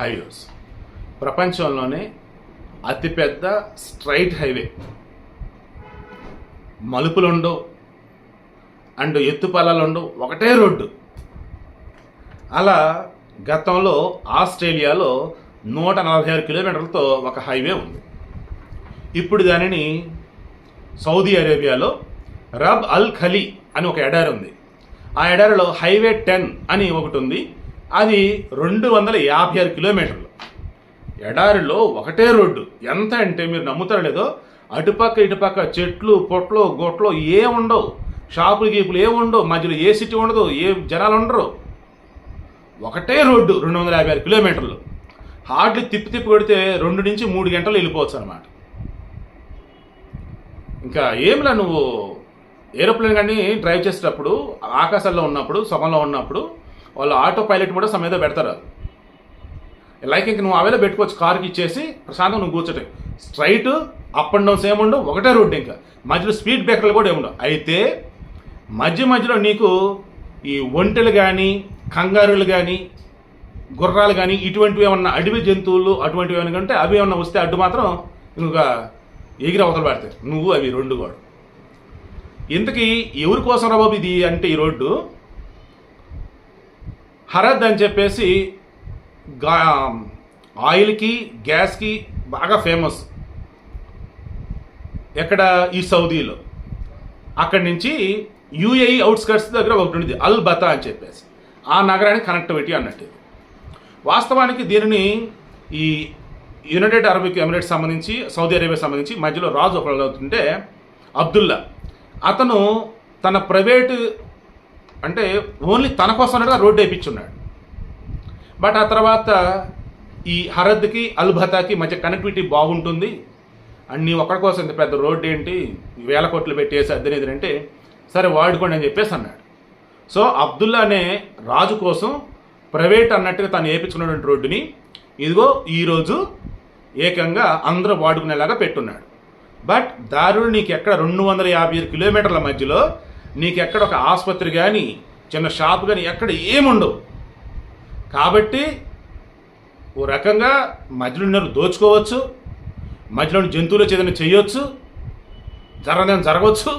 Highways. ప్రపంచంలోనే అతిపెద్ద straight highway. మలుపులుండవు. అండ్ ఎత్తుపల్లాలు ఉండవు ఒకటే రోడ్డు. అలా గతంలో ఆస్ట్రేలియాలో నూట నలభై ఆరు కిలోమీటర్లతో ఒక హైవే ఉంది. ఇప్పుడు దానిని సౌదీ అరేబియాలో రబ్ అల్ ఖలీ అని ఒక ఎడారి ఉంది. ఆ ఎడారిలో హైవే టెన్ అని ఒకటి ఉంది. అది రెండు వందల యాభై ఆరు కిలోమీటర్లు. ఎడారిలో ఒకటే రోడ్డు. ఎంత అంటే మీరు నమ్ముతారో లేదో అటుపక్క ఇటుపక్క చెట్లు పొట్లు గొట్లు ఏం ఉండవు. షాపులు గీపులు ఏం ఉండవు. మధ్యలో ఏ సిటీ ఉండదు ఏ జనాలు ఉండరు. ఒకటే రోడ్డు రెండు వందల యాభై ఆరు కిలోమీటర్లు. హార్డ్లీ తిప్పి తిప్పి కొడితే రెండు నుంచి మూడు గంటలు వెళ్ళిపోవచ్చు అనమాట ఇంకా ఏంలా నువ్వు ఏరోప్లేన్ కానీ డ్రైవ్ చేసేటప్పుడు ఆకాశాల్లో ఉన్నప్పుడు సగంలో ఉన్నప్పుడు వాళ్ళు ఆటో పైలట్ కూడా సమేత పెడతారు. లైక్ ఇంక నువ్వు అవేలో పెట్టుకోవచ్చు కార్కి ఇచ్చేసి ప్రశాంతం నువ్వు కూర్చోటే. స్ట్రైట్ అప్ అండ్ డౌన్స్ ఏముండవు ఒకటే రోడ్డు ఇంకా. మధ్యలో స్పీడ్ బ్రేకర్లు కూడా ఏముండవు. అయితే మధ్య మధ్యలో నీకు ఈ ఒంటెలు కానీ కంగారులు కానీ గుర్రాలు కానీ ఇటువంటివి ఏమన్నా అడవి జంతువులు అటువంటివి ఏమైనా ఉంటే అవి ఏమన్నా వస్తే అడ్డు మాత్రం ఇంకా ఎగిరి అవతల పడతాయి. నువ్వు అవి రెండు కూడా. ఇంతకీ ఎవరి కోసం రాబాబు ఇది అంటే ఈ రోడ్డు? హరద్ అని చెప్పేసి గా ఆయిల్కి గ్యాస్కి బాగా ఫేమస్. ఎక్కడ? ఈ సౌదీలో. అక్కడి నుంచి యూఏఈ అవుట్స్కర్ట్స్ దగ్గర ఒకటి ఉంది అల్ బతా అని చెప్పేసి. ఆ నగరానికి కనెక్టివిటీ అన్నట్టు వాస్తవానికి దీనిని ఈ యునైటెడ్ అరబిక్ ఎమిరేట్స్ సంబంధించి సౌదీ అరేబియా సంబంధించి మధ్యలో రాజు ఒకళ్ళు అవుతుంటే అబ్దుల్లా. అతను తన ప్రైవేటు అంటే ఓన్లీ తన కోసం అన్నట్టుగా రోడ్డు వేయించున్నాడు. బట్ ఆ తర్వాత ఈ హరద్కి అల్బతాకి మధ్య కనెక్టివిటీ బాగుంటుంది. అండ్ నీ ఒక్కడి కోసం ఇంత పెద్ద రోడ్డు ఏంటి? వేల కోట్లు పెట్టేసి అద్దెనేది అంటే సరే వాడుకోండి అని చెప్పేసి అన్నాడు. సో అబ్దుల్లా అనే రాజు కోసం ప్రైవేట్ అన్నట్టుగా తను వేయించుకున్నటువంటి రోడ్డుని ఇదిగో ఈరోజు ఏకంగా అందరూ వాడుకునేలాగా పెట్టున్నాడు. బట్ దారులు నీకు ఎక్కడ రెండు వందల యాభై కిలోమీటర్ల మధ్యలో నీకు ఎక్కడ ఒక ఆసుపత్రి కానీ చిన్న షాప్ కానీ ఎక్కడ ఏముండవు. కాబట్టి ఓ రకంగా మధ్యలో ఉన్నవారు దోచుకోవచ్చు మధ్యలో ఉన్న జంతువులు ఏదైనా చేయొచ్చు జరగదని జరగవచ్చు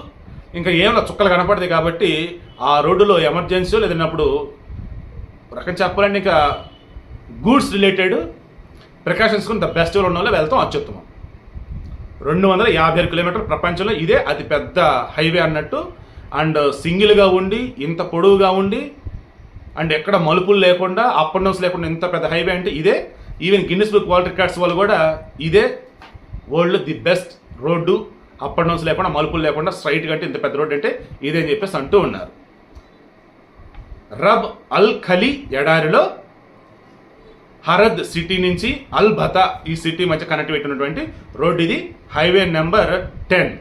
ఇంకా ఏమైనా చుక్కలు కనపడదు కాబట్టి ఆ రోడ్డులో ఎమర్జెన్సీ లేదన్నప్పుడు రకం చెప్పాలంటే ఇంకా గూడ్స్ రిలేటెడ్ ప్రికాషన్స్ కొని ద బెస్ట్ ఉన్న వాళ్ళు వెళ్తాం అత్యుత్తమం. రెండు వందల యాభై ఆరు కిలోమీటర్ ప్రపంచంలో ఇదే అతి పెద్ద హైవే అన్నట్టు అండ్ సింగిల్గా ఉండి ఇంత పొడవుగా ఉండి అండ్ ఎక్కడ మలుపులు లేకుండా అప్ అండ్ డౌన్స్ లేకుండా ఇంత పెద్ద హైవే అంటే ఇదే. Even Guinness book world records వాళ్ళు కూడా ఇదే world the best road up and downs లేకుండా మలుపులు లేకుండా స్ట్రైట్గా అంటే ఇంత పెద్ద రోడ్డు అంటే ఇదే అని చెప్పేసి అంటూ ఉన్నారు. రబ్ అల్ ఖలీ ఎడారిలో హరద్ సిటీ నుంచి అల్ బతా ఈ సిటీ మధ్య కనెక్ట్ పెట్టినటువంటి రోడ్డు ఇది. Highway number ten